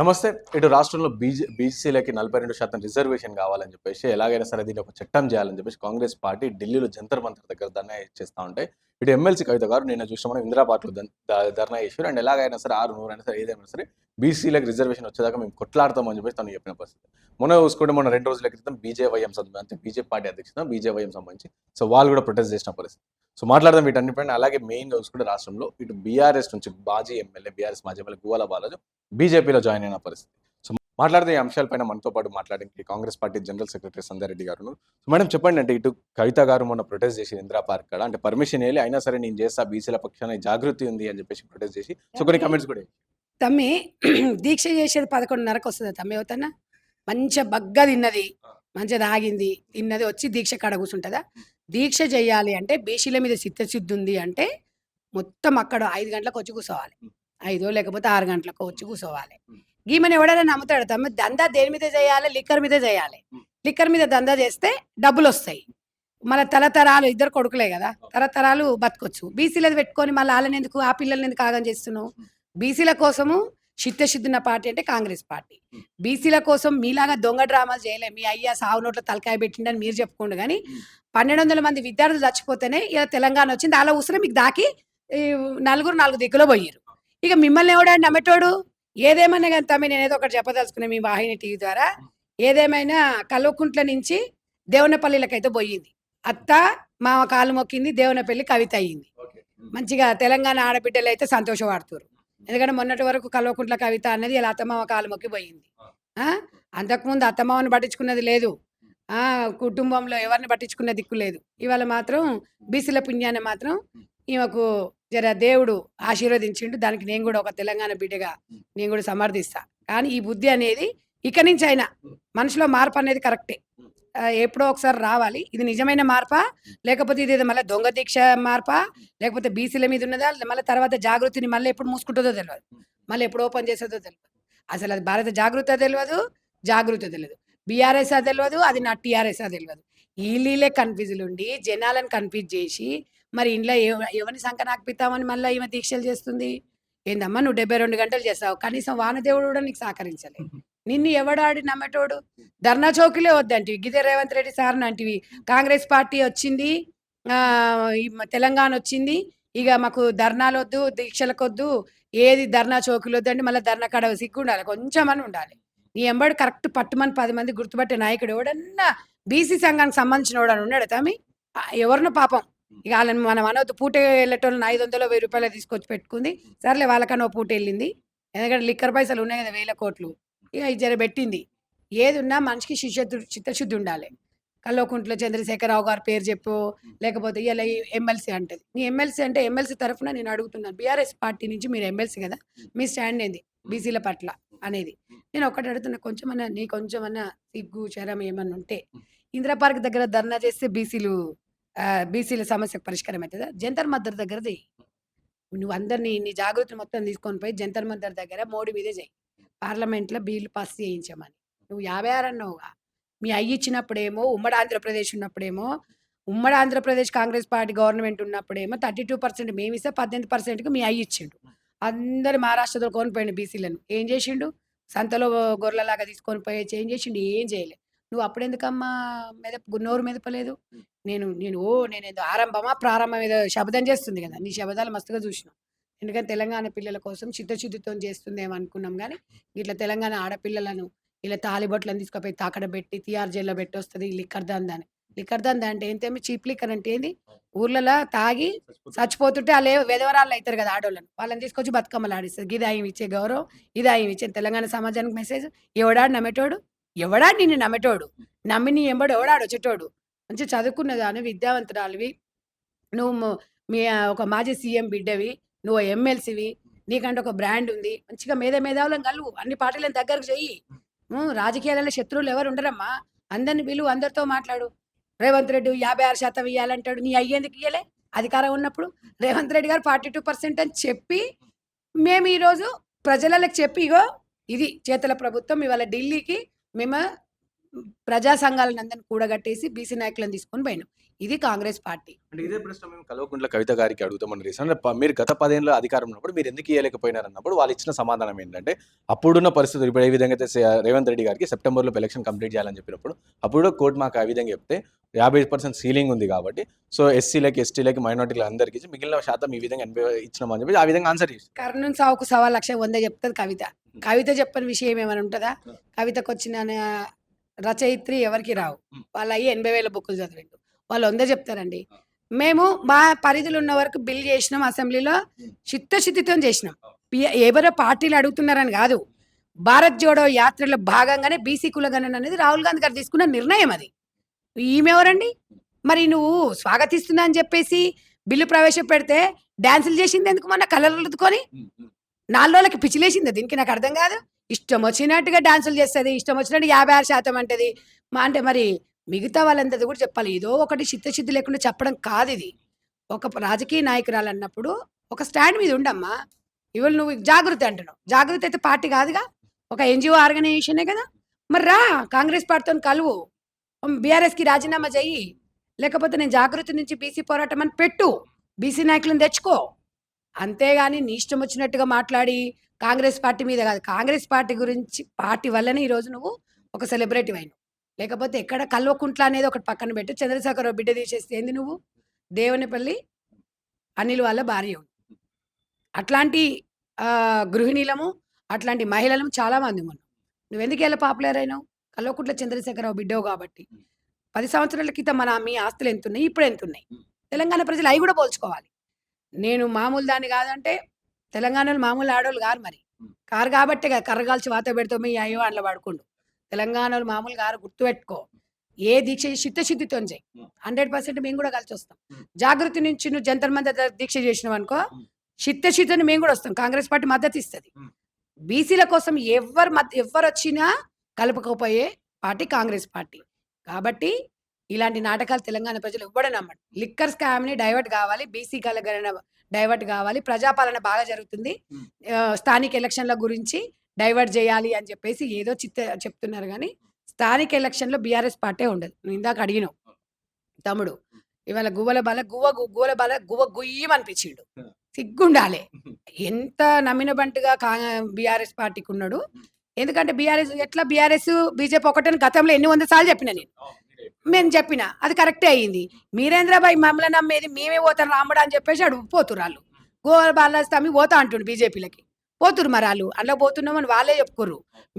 నమస్తే. ఇటు రాష్ట్రంలో బీజే బీసీలకి నలభై రెండు శాతం రిజర్వేషన్ కావాలని చెప్పేసి ఎలాగైనా సరే దీన్ని ఒక చట్టం చేయాలని చెప్పేసి కాంగ్రెస్ పార్టీ ఢిల్లీలో జంతర్ మంతర్ దగ్గర ధర్నా చేస్తూ ఉంటాయి ఇటు ఎమ్మెల్సీ కవిత గారు నిన్న చూసిన మనం ఇందిరా ధర్నా చేశారు. అండ్ ఎలాగైనా సరే ఆరు నూరైనా సరే ఏదైనా సరే బీసీలకు రిజర్వేషన్ వచ్చేదాకా మేము కొట్లాడతామని చెప్పేసి తను చెప్పిన పరిస్థితి. మొన్న చూసుకుంటే మొన్న రెండు రోజుల క్రితం బీజేవైఎం సంబంధించి అంటే బీజేపీ పార్టీ అధ్యక్షత బీజేవైఎం సంబంధించి సో వాళ్ళు కూడా ప్రొటెస్ట్ చేసిన పరిస్థితి. సో మాట్లాడదాం వీటన్నిటిపైన. అలాగే మెయిన్గా చూసుకుంటే రాష్ట్రంలో. ఇటు బీఆర్ఎస్ నుంచి బాజీ ఎమ్మెల్యే బీఆర్ఎస్ మాజీ ఎమ్మెల్యే గువ్వాల బాలాజు బీజేపీలో జాయిన్ అయిన పరిస్థితి. సో మాట్లాడితే ఈ అంశాలపైన. మనతో పాటు మాట్లాడడానికి Congress party general secretary Sandhya Reddy garu. So madam చెప్పండి అంటే ఇటు కవిత గారు మొన్న ప్రొటెస్ట్ చేసి ఇందిరా పార్క్ కాడ. అంటే పర్మిషన్ వెళ్ళి అయినా సరే నేను చేస్తా బీసీల పక్షాన జాగృతి ఉంది అని చెప్పేసి ప్రొటెస్ట్ చేసి. సో కొన్ని కమెంట్స్ కూడా తమ్మి దీక్ష చేసేది పదకొండున్నరకు వస్తుంది తమ్మి అవుతానా? మంచిగా బగ్గ తిన్నది మంచిగా తాగింది తిన్నది వచ్చి దీక్ష కాడ కూర్చుంటుందా? దీక్ష చేయాలి అంటే బీసీల మీద చిత్తశుద్ధి ఉంది అంటే మొత్తం అక్కడ ఐదు గంటలకు వచ్చి కూర్చోవాలి. ఐదో లేకపోతే ఆరు గంటలకు వచ్చి కూర్చోవాలి. ఈమెను ఎవడైనా నమ్ముతాడు తమ్మి దందా దేని మీద చేయాలి? లిక్కర్ మీద చేయాలి. లిక్కర్ మీద దందా చేస్తే డబ్బులు వస్తాయి. మన తరతరాలు ఇద్దరు కొడుకులే కదా తరతరాలు బతకొచ్చు. బీసీలది పెట్టుకొని మళ్ళీ వాళ్ళని ఎందుకు ఆ పిల్లల్ని ఎందుకు ఆగం చేస్తున్నావు? బీసీల కోసము చిత్తశుద్ధిన పార్టీ అంటే కాంగ్రెస్ పార్టీ. బీసీల కోసం మీలాగా దొంగ డ్రామాలు చేయలే. మీ అయ్యా సావు నోట్ల తలకాయ పెట్టిండని మీరు చెప్పుకోండి కానీ పన్నెండు వందల మంది విద్యార్థులు చచ్చిపోతేనే ఇలా తెలంగాణ వచ్చింది. అలా ఉసిరి మీకు దాకి నలుగురు నాలుగు దిక్కులో పోయారు ఇక మిమ్మల్ని ఎవడాడు నమ్మేటోడు? ఏదేమైనా కానీ తమ్మి నేను ఏదో ఒకటి చెప్పదలుచుకున్నా మీ వాహిని టీవీ ద్వారా. ఏదేమైనా కల్వకుంట్ల నుంచి దేవనపల్లిలకైతే పోయింది. అత్త మా కాలు మొక్కింది దేవనపల్లి కవిత అయ్యింది మంచిగా తెలంగాణ ఆడబిడ్డలు అయితే సంతోషపడుతున్నారు ఎందుకంటే మొన్నటి వరకు కల్వకుంట్ల కవిత అన్నది ఇలా అత్తమామ కాలు మొక్కి పోయింది ఆ? అంతకుముందు అత్తమామని పట్టించుకున్నది లేదు. ఆ కుటుంబంలో ఎవరిని పట్టించుకున్న దిక్కు లేదు. ఇవాళ మాత్రం బీసీల పుణ్యాన్ని మాత్రం ఈమెకు జర దేవుడు ఆశీర్వదించిండు. దానికి నేను కూడా ఒక తెలంగాణ బిడ్డగా నేను కూడా సమర్థిస్తా. కానీ ఈ బుద్ధి అనేది ఇక నుంచి అయినా మనిషిలో మార్పు అనేది కరెక్టే. ఎప్పుడో ఒకసారి రావాలి. ఇది నిజమైన మార్పా? లేకపోతే ఇది మళ్ళీ దొంగ దీక్ష మార్పా? లేకపోతే బీసీల మీద ఉన్నదా? మళ్ళీ తర్వాత జాగృతిని మళ్ళీ ఎప్పుడు మూసుకుంటుందో తెలియదు మళ్ళీ ఎప్పుడు ఓపెన్ చేసేదో తెలియదు అసలు అది భారత జాగృత తెలియదు జాగృత తెలియదు బీఆర్ఎస్ తెలియదు అది నా టీఆర్ఎస్ తెలియదు వీళ్ళే కన్ఫ్యూజులు ఉండి జనాలను కన్ఫ్యూజ్ చేసి మరి ఇంట్లో ఎవరిని సంఖ నాకుపిస్తామని మళ్ళీ ఈమె దీక్షలు చేస్తుంది? ఏందమ్మా నువ్వు డెబ్బై రెండు గంటలు చేస్తావు. కనీసం వానదేవుడు కూడా నీకు సహకరించలేదు. నిన్ను ఎవడాడి నమ్మటోడు? ధర్నా చౌకిలే వద్దంటివి. గిదే రేవంత్ రెడ్డి సార్ అంటివి. కాంగ్రెస్ పార్టీ వచ్చింది ఆ, ఈ తెలంగాణ వచ్చింది. ఇక మాకు ధర్నాలు వద్దు దీక్షలకు వద్దు ఏది ధర్నా చౌకులు వద్దండి మళ్ళీ ధర్నా కడ సిగ్గు ఉండాలి కొంచెం అని ఉండాలి. నీ ఎంబడి కరెక్ట్ పట్టుమని పది మంది గుర్తుపట్టే నాయకుడు ఎవడన్నా బీసీ సంఘానికి సంబంధించిన వాడు ఉన్నాడు తమి ఆ, ఎవరినో పాపం. ఇక వాళ్ళని మనం అనవద్దు పూట వెళ్ళేటోళ్ళని ఐదు వందలు వెయ్యి రూపాయలు తీసుకొచ్చి పెట్టుకుంది. సర్లే వాళ్ళకన్నా ఓ పూట వెళ్ళింది. ఎందుకంటే లిక్కర్ పైసలు ఉన్నాయి కదా వేల కోట్లు. ఇక జర పెట్టింది. ఏది ఉన్నా మనిషికి శిష్యత్తు చిత్తశుద్ధి ఉండాలి. కల్లోకుంట్లో చంద్రశేఖరరావు గారు పేరు చెప్పు లేకపోతే ఇలా ఎమ్మెల్సీ అంటది. నీ ఎమ్మెల్సీ అంటే ఎమ్మెల్సీ తరఫున నేను అడుగుతున్నాను. బీఆర్ఎస్ పార్టీ నుంచి మీరు ఎమ్మెల్సీ కదా? మీ స్టాండ్ ఏంది? బీసీల పట్ల అనేది. నేను ఒకటి అడుగుతున్నా కొంచెమన్నా నీ కొంచెమన్నా సిగ్గు చరం ఏమన్నా ఉంటే ఇందిరా పార్క్ దగ్గర ధర్నా చేస్తే బీసీలు బీసీల సమస్యకు పరిష్కారం అవుతుందా జంతర్ మద్దర్ దగ్గర నువ్వు అందరినీ నీ జాగృతి మొత్తం తీసుకొని పోయి జంతర్ మద్దర్ దగ్గర మోడీ మీదే చేయి. పార్లమెంట్లో బిల్లు పాస్ చేయించమని. నువ్వు యాభై ఆరు అన్నావుగా మీ అయ్యి ఇచ్చినప్పుడేమో ఉమ్మడి ఆంధ్రప్రదేశ్ ఉన్నప్పుడేమో ఉమ్మడి ఆంధ్రప్రదేశ్ కాంగ్రెస్ పార్టీ గవర్నమెంట్ ఉన్నప్పుడేమో థర్టీ టూ పర్సెంట్ మేము ఇస్తే పద్దెనిమిది పర్సెంట్కి మీ అయ్యి ఇచ్చిండు అందరు మహారాష్ట్రలో కోల్పోయిండు బీసీలను. ఏం చేసిండు? సంతలో గొర్రెలాగా తీసుకొని పోయి ఏం చేసిండు? ఏం చేయలేదు నువ్వు అప్పుడెందుకమ్మా మెదప నోరు మెదపలేదు? నేను నేను ఓ నేను ఏదో ఆరంభమా ప్రారంభం ఏదో శబ్దం చేస్తుంది కదా. నీ శబ్దాలు మస్తుగా చూసినావు. ఎందుకంటే తెలంగాణ పిల్లల కోసం చిత్తశుద్ధితో చేస్తుందేమో అనుకున్నాం కానీ ఇట్లా తెలంగాణ ఆడపిల్లలను ఇలా తాలిబొట్లను తీసుకుపోయి తాకడ పెట్టి తిఆర్ జైల్లో పెట్టి వస్తుంది లిక్కర్ దాని అని లిక్కర్ దంద అంటే ఏంటేమి చీప్ లిక్కర్ అంటే ఏంది? ఊర్లలో తాగి చచ్చిపోతుంటే వాళ్ళు వెదవరాళ్ళు అవుతారు కదా ఆడోళ్ళని. వాళ్ళని తీసుకొచ్చి బతుకమ్మలు ఆడిస్తారు. ఇది ఆయన ఇచ్చే గౌరవం ఇది ఆయన ఇచ్చే తెలంగాణ సమాజానికి మెసేజ్ ఎవడాడు నమ్మేటోడు? ఎవడాడు నిన్ను నమ్మేటోడు? నమ్మి నీ ఎంబడు ఎవడాడు వచ్చేటోడు? మంచి చదువుకున్నదాని విద్యావంతురాలివి. నువ్వు మీ ఒక మాజీ సీఎం బిడ్డవి. నువ్వు ఎమ్మెల్సీవి నీకంటే ఒక బ్రాండ్ ఉంది మంచిగా మేధ మేధావులను కలువు అన్ని పార్టీలను దగ్గరకు చెయ్యి. రాజకీయాలలో శత్రువులు ఎవరు ఉండరమ్మా? అందరిని పిలువు అందరితో మాట్లాడు. రేవంత్ రెడ్డి యాభై ఆరు శాతం ఇవ్వాలంటాడు నీ అయ్యేందుకు ఇయ్యలే? అధికారం ఉన్నప్పుడు రేవంత్ రెడ్డి గారు ఫార్టీ టూ పర్సెంట్ అని చెప్పి మేము ఈరోజు ప్రజలకు చెప్పి ఇగో ఇది చేతల ప్రభుత్వం ఇవాళ ఢిల్లీకి మేము ప్రజా సంఘాలను అందరిని కూడగట్టేసి బీసీ నాయకులను తీసుకొని పోయినాం. ఇది కాంగ్రెస్ పార్టీ. అంటే ఇదే ప్రశ్న మేము కల్వకుంట్ల కవిత గారికి అడుగుతామని రీసెంట్ మీరు గత పదేళ్ళ అధికారం ఉన్నప్పుడు మీరు ఎందుకు ఇవ్వలేకపోయినారు అన్నప్పుడు వాళ్ళు ఇచ్చిన సమాధానం ఏంటంటే అప్పుడున్న పరిస్థితులు ఇప్పుడు ఏ విధంగా అయితే రేవంత్ రెడ్డి గారికి సెప్టెంబర్లో ఎలక్షన్ కంప్లీట్ చేయాలని చెప్పినప్పుడు అప్పుడు కోర్టు మాకు ఆ విధంగా చెప్తే యాభై పర్సెంట్ సీలింగ్ ఉంది కాబట్టి సో ఎస్సీలకి ఎస్టీలకి మైనార్టీలకు అందరికి ఇచ్చి మిగిలిన శాతం ఈ విధంగా ఎనభై ఇచ్చినామని చెప్పి ఆ విధంగా ఆన్సర్ చేసి కర్ణం సావుకు సవా లక్ష వంద చెప్తుంది కవిత. కవిత చెప్పని విషయం ఏమైనా ఉంటుందా? కవితకు వచ్చిన రచయిత్రి ఎవరికి రావు. వాళ్ళు అయ్యి ఎనభై వేల బుక్కులు చదివిండు. వాళ్ళు వంద చెప్తారండి. మేము మా పరిధిలో ఉన్న వరకు బిల్ చేసినాం అసెంబ్లీలో చిత్తశుద్ధితో చేసినాం. పి- ఎవరో పార్టీలు అడుగుతున్నారని కాదు. భారత్ జోడో యాత్రలో భాగంగానే బీసీ కులగణన అనేది రాహుల్ గాంధీ గారు తీసుకున్న నిర్ణయం అది. ఈమె ఎవరండి? మరి నువ్వు స్వాగతిస్తున్నా అని చెప్పేసి బిల్లు ప్రవేశపెడితే డాన్సులు చేసింది ఎందుకు మొన్న? కలర్లు నాలుగు రోజులకి పిచ్చిలేసింది? దీనికి నాకు అర్థం కాదు. ఇష్టం వచ్చినట్టుగా డాన్సులు చేస్తుంది ఇష్టం వచ్చినట్టు యాభై ఆరు శాతం అంటది. మా అంటే మరి మిగతా వాళ్ళందరిది కూడా చెప్పాలి. ఏదో ఒకటి చిత్తశుద్ధి లేకుండా చెప్పడం కాదు ఇది ఒక రాజకీయ నాయకురాలు అన్నప్పుడు ఒక స్టాండ్ మీద ఉండమ్మా. ఇవాళ నువ్వు జాగ్రత్త అంటున్నావు. జాగ్రత్త అయితే పార్టీ కాదుగా. ఒక ఎన్జిఓ ఆర్గనైజేషనే కదా. మరి రా కాంగ్రెస్ పార్టీతో కలువు. బీఆర్ఎస్కి రాజీనామా చెయ్యి. లేకపోతే నేను జాగ్రత్త నుంచి బీసీ పోరాటం అని పెట్టు. బీసీ నాయకులను తెచ్చుకో. అంతేగాని నీ ఇష్టం వచ్చినట్టుగా మాట్లాడి కాంగ్రెస్ పార్టీ మీద కాదు. కాంగ్రెస్ పార్టీ గురించి పార్టీ వల్లనే ఈరోజు నువ్వు ఒక సెలబ్రిటీ అయినావు. లేకపోతే ఎక్కడ కల్వకుంట్ల అనేది ఒకటి పక్కన పెట్టు. చంద్రశేఖరరావు బిడ్డ తీసేస్తే ఏంది నువ్వు? దేవునిపల్లి అనిల్ వాళ్ళ భార్య. అట్లాంటి గృహిణీలము అట్లాంటి మహిళలము చాలా మంది ఉన్నాం నువ్వు ఎందుకు ఎలా పాపులర్ అయినావు? కల్వకుంట్ల చంద్రశేఖరరావు బిడ్డవు కాబట్టి. పది సంవత్సరాల క్రితం మన మీ ఆస్తులు ఎంత ఉన్నాయి ఇప్పుడు ఎంత ఉన్నాయి తెలంగాణ ప్రజలు అవి కూడా పోల్చుకోవాలి. నేను మామూలు దాన్ని కాదంటే తెలంగాణలో మామూలు ఆడోళ్ళు కారు మరి. కారు కాబట్టే కదా కర్ర కాల్చి వాత పెడతాం మీ అయ్యో అందులో పడుకుండు. తెలంగాణలో మామూలు కారు గుర్తుపెట్టుకో. ఏ దీక్ష చిత్తశుద్ధితో చేయి. హండ్రెడ్ పర్సెంట్ మేము కూడా కలిసి వస్తాం. జాగృతి నుంచి నువ్వు జంతర్ మంది దీక్ష చేసినావు అనుకో చిత్తశుద్ధిని మేము కూడా వస్తాం. కాంగ్రెస్ పార్టీ మద్దతు ఇస్తుంది. బీసీల కోసం ఎవరు ఎవరు వచ్చినా కలపకపోయే పార్టీ కాంగ్రెస్ పార్టీ. కాబట్టి ఇలాంటి నాటకాలు తెలంగాణ ప్రజలు ఎవ్వడే నమ్మడు లిక్కర్ స్కామ్ని డైవర్ట్ కావాలి బీసీ కలగరణ డైవర్ట్ కావాలి ప్రజాపాలన బాగా జరుగుతుంది. స్థానిక ఎలక్షన్ల గురించి డైవర్ట్ చేయాలి అని చెప్పేసి ఏదో చిత్త చెప్తున్నారు కానీ స్థానిక ఎలక్షన్లో బీఆర్ఎస్ పార్టీ ఉండదు. నువ్వు ఇందాక అడిగినావు తమ్ముడు ఇవాళ గువ్వల బల గువ్వ గువ్వల బల గువ్వ గుయ్యం అనిపించిండు. Hmm. సిగ్గుండాలి. ఎంత నమ్మిన బంటుగా కా బీఆర్ఎస్ పార్టీకి ఉన్నాడు ఎందుకంటే బీఆర్ఎస్ ఎట్లా బీఆర్ఎస్ బీజేపీ ఒకటని గతంలో ఎన్ని వంద సార్లు చెప్పిన నేను. మేము చెప్పిన అది కరెక్టే అయ్యింది మీరేంద్రబాయ్ మమ్మల్ని నమ్మేది మేమే పోతాం రాముడు అని చెప్పేసి అడుగు పోతురు వాళ్ళు గోవా బాలస్వామి పోతా అంటుండు బీజేపీలకి. పోతురు మరి వాళ్ళు. అందులో పోతున్నామని వాళ్ళే చెప్పుకోరు.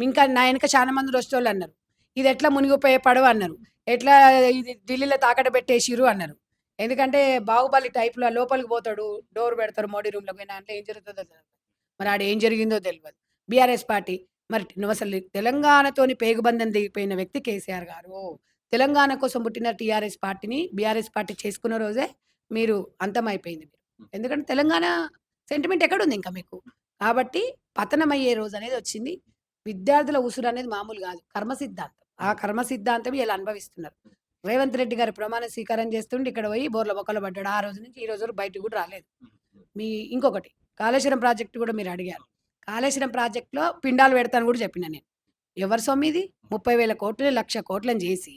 ఇంకా నా వెనక చాలా మంది వచ్చేవాళ్ళు అన్నారు. ఇది ఎట్లా మునిగిపోయే పడవ? అన్నారు. ఎట్లా ఇది ఢిల్లీలో తాకట పెట్టేసిరు అన్నారు. ఎందుకంటే బాహుబలి టైప్లో లోపలికి పోతాడు డోర్ పెడతారు మోడీ రూమ్లో పోయినా అంటే ఏం జరుగుతుందో తెలియదు మరి ఆడ ఏం జరిగిందో తెలియదు బీఆర్ఎస్ పార్టీ మరి నువ్వు అసలు తెలంగాణతోని పేగుబంధం దిగిపోయిన వ్యక్తి కేసీఆర్ గారు. తెలంగాణ కోసం పుట్టిన టీఆర్ఎస్ పార్టీని బీఆర్ఎస్ పార్టీ చేసుకున్న రోజే మీరు అంతమైపోయింది మీరు. ఎందుకంటే తెలంగాణ సెంటిమెంట్ ఎక్కడుంది ఇంకా మీకు? కాబట్టి పతనం అయ్యే రోజు అనేది వచ్చింది. విద్యార్థుల ఉసురు అనేది మామూలు కాదు. కర్మ సిద్ధాంతం. ఆ కర్మ సిద్ధాంతం ఇలా అనుభవిస్తున్నారు. రేవంత్ రెడ్డి గారు ప్రమాణ స్వీకారం చేస్తుంటే ఇక్కడ పోయి బోర్ల బొక్కలు పడ్డాడు. ఆ రోజు నుంచి ఈ రోజు బయటకు కూడా రాలేదు. మీ ఇంకొకటి కాళేశ్వరం ప్రాజెక్టు కూడా మీరు అడిగారు. కాళేశ్వరం ప్రాజెక్టులో పిండాలు పెడతాను కూడా చెప్పిన నేను. ఎవరి సొమ్ము ఇది ముప్పై వేల కోట్లు లక్ష కోట్లను చేసి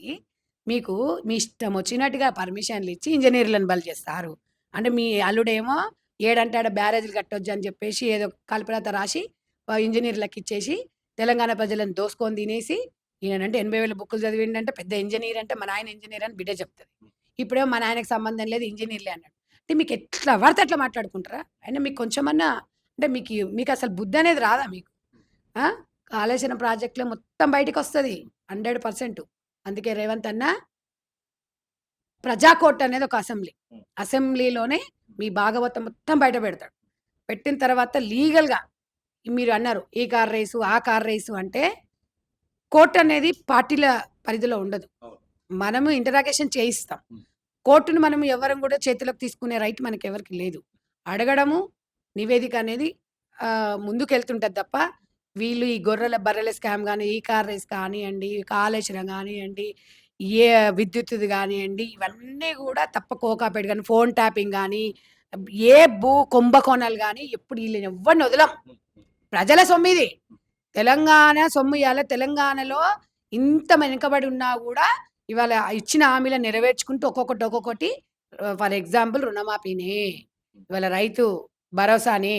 మీకు మీ ఇష్టం వచ్చినట్టుగా పర్మిషన్లు ఇచ్చి ఇంజనీర్లను బలి చేస్తారు. అంటే మీ అల్లుడేమో ఏడంటే ఆడ బ్యారేజీలు కట్టొచ్చు అని చెప్పేసి ఏదో కల్పనత రాసి ఇంజనీర్లకు ఇచ్చేసి తెలంగాణ ప్రజలను దోసుకొని తినేసి ఈయనంటే ఎనభై వేల బుక్కులు చదివిండంటే పెద్ద ఇంజనీర్ అంటే మా నాయన ఇంజనీర్ అని బిడ్డ చెప్తుంది. ఇప్పుడేమో మా నాయనకి సంబంధం లేదు ఇంజనీర్లే అన్నాడు. అంటే మీకు ఎట్లా పడితే అట్లా మాట్లాడుకుంటారా? అయినా మీకు కొంచెమన్నా అంటే మీకు మీకు అసలు బుద్ధి అనేది రాదా మీకు? ఆ? కాళేశ్వరం ప్రాజెక్టులో మొత్తం బయటకు వస్తుంది హండ్రెడ్ పర్సెంట్. అందుకే రేవంత్ అన్న ప్రజాకోర్టు అనేది ఒక అసెంబ్లీ. అసెంబ్లీలోనే మీ భాగవతం మొత్తం బయట పెడతాడు పెట్టిన తర్వాత లీగల్గా మీరు అన్నారు ఈ కార్ రేసు ఆ కార్ రేసు అంటే కోర్టు అనేది పార్టీల పరిధిలో ఉండదు. మనము ఇంటరాగేషన్ చేయిస్తాం. కోర్టును మనం ఎవరం కూడా చేతిలోకి తీసుకునే రైట్ మనకి ఎవరికి లేదు అడగడము నివేదిక అనేది ఆ, ముందుకు వెళ్తుంటది తప్ప వీళ్ళు ఈ గొర్రెల బర్రెల స్కామ్ కానీ ఈ కార్ రేస్ కానివ్వండి కాళేశ్వరం కానివ్వండి ఏ విద్యుత్తుది కానివ్వండి ఇవన్నీ కూడా తప్ప కోకాపేట కానీ ఫోన్ ట్యాపింగ్ కానీ ఏ భూ కుంభకోణాలు కానీ ఎప్పుడు వీళ్ళని ఎవరిని వదలం. ప్రజల సొమ్మిది. తెలంగాణ సొమ్ము ఇవ్వాలి తెలంగాణలో ఇంత వెనుకబడి ఉన్నా కూడా ఇవాళ ఇచ్చిన హామీలను నెరవేర్చుకుంటూ ఒక్కొక్కటి ఒక్కొక్కటి ఫర్ ఎగ్జాంపుల్ రుణమాఫీని ఇవాళ రైతు భరోసాని.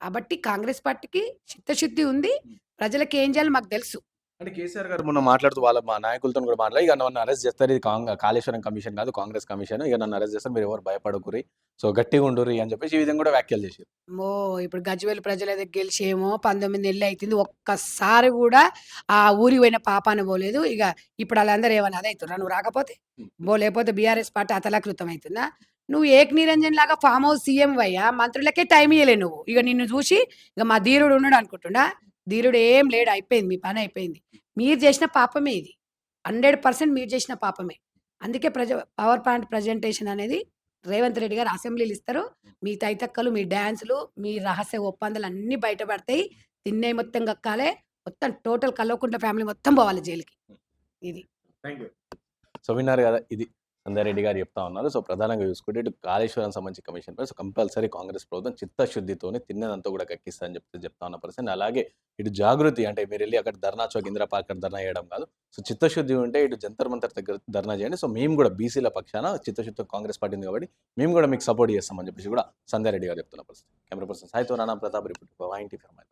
కాబట్టి కాంగ్రెస్ పార్టీకి చిత్తశుద్ధి ఉంది. ప్రజలకు ఏం మాకు తెలుసు. అంటే కేసీఆర్ గారు మొన్న మాట్లాడుతూ వాళ్ళ మా నాయకులతో కూడా మాట్లాడి ఇక నన్ను అరెస్ట్ చేస్తారు. ఇది కాంగ్- కాళేశ్వరం కమిషన్ కాదు కాంగ్రెస్ కమిషన్. ఇక నన్ను అరెస్ట్ చేస్తారు. మీరు ఎవరు భయపడకురి సో గట్టిగా ఉండుర్రి అని చెప్పేసి ఈ విధంగా కూడా వ్యాఖ్యలు చేశారు. ఓ ఇప్పుడు గజ్వేల్ ప్రజల దగ్గర గెలిచేమో పంతొమ్మిది నెలలు అవుతుంది ఒక్కసారి కూడా ఆ ఊరికి పోయిన పాపాన పోలేదు. ఇక ఇప్పుడు వాళ్ళందరూ ఏమన్నా అదే అవుతున్నా నువ్వు రాకపోతే? బో లేకపోతే బీఆర్ఎస్ పార్టీ అతలాకృతం అవుతుందా? నువ్వు ఏక్ నిరంజన్ లాగా ఫామ్ హౌస్ సీఎం అయ్యా మంత్రులకే టైం ఇయ్యలే నువ్వు. ఇక నిన్ను చూసి ఇక మా ధీరుడు ఉన్నాడు అనుకుంటున్నా ధీరుడు ఏం లేడు అయిపోయింది మీ పని అయిపోయింది. మీరు చేసిన పాపమే ఇది. హండ్రెడ్ పర్సెంట్ మీరు చేసిన పాపమే. అందుకే ప్రజ పవర్ పాయింట్ ప్రజెంటేషన్ అనేది రేవంత్ రెడ్డి గారు అసెంబ్లీలు ఇస్తారు. మీ తైతక్కలు మీ డ్యాన్సులు మీ రహస్య ఒప్పందాలు అన్నీ బయటపడతాయి. తిన్నే మొత్తం కక్కాలే. మొత్తం టోటల్ కల్వకుంట్ల ఫ్యామిలీ మొత్తం పోవాలి జైలుకి. ఇది. సో విన్నారు కదా ఇది సంధ్యారెడ్డి గారు చెప్తా ఉన్నారు. సో ప్రధానంగా చూసుకుంటే ఇటు కాళేశ్వరం సంబంధించి కమిషన్ పై సో కంపల్సరీ కాంగ్రెస్ ప్రభుత్వం చిత్తశుద్ధితోనే తిన్నదంతా కూడా కక్కిస్తా అని చెప్తే చెప్తా ఉన్న పర్సన్ అలాగే ఇటు జాగృతి అంటే మీరు వెళ్ళి అక్కడ ధర్నా చౌక్ ఇందిరా పార్క్ ధర్నా చేయడం కాదు. సో చిత్తశుద్ధి ఉంటే ఇటు జంతర్ మంతర్ దగ్గర ధర్నా చేయండి. సో మేము కూడా బీసీల పక్షాన చిత్తశుద్ధి కాంగ్రెస్ పార్టీ ఉంది కాబట్టి మేము కూడా మీకు సపోర్ట్ చేస్తామని చెప్పేసి కూడా సంధ్యారెడ్డి గారు చెప్తున్న పరిస్థితి. కెమెరా పర్సన్ సాయితో రాణా ప్రతాప్ రిపోర్ట్. ఇంటి ఫర్మాయి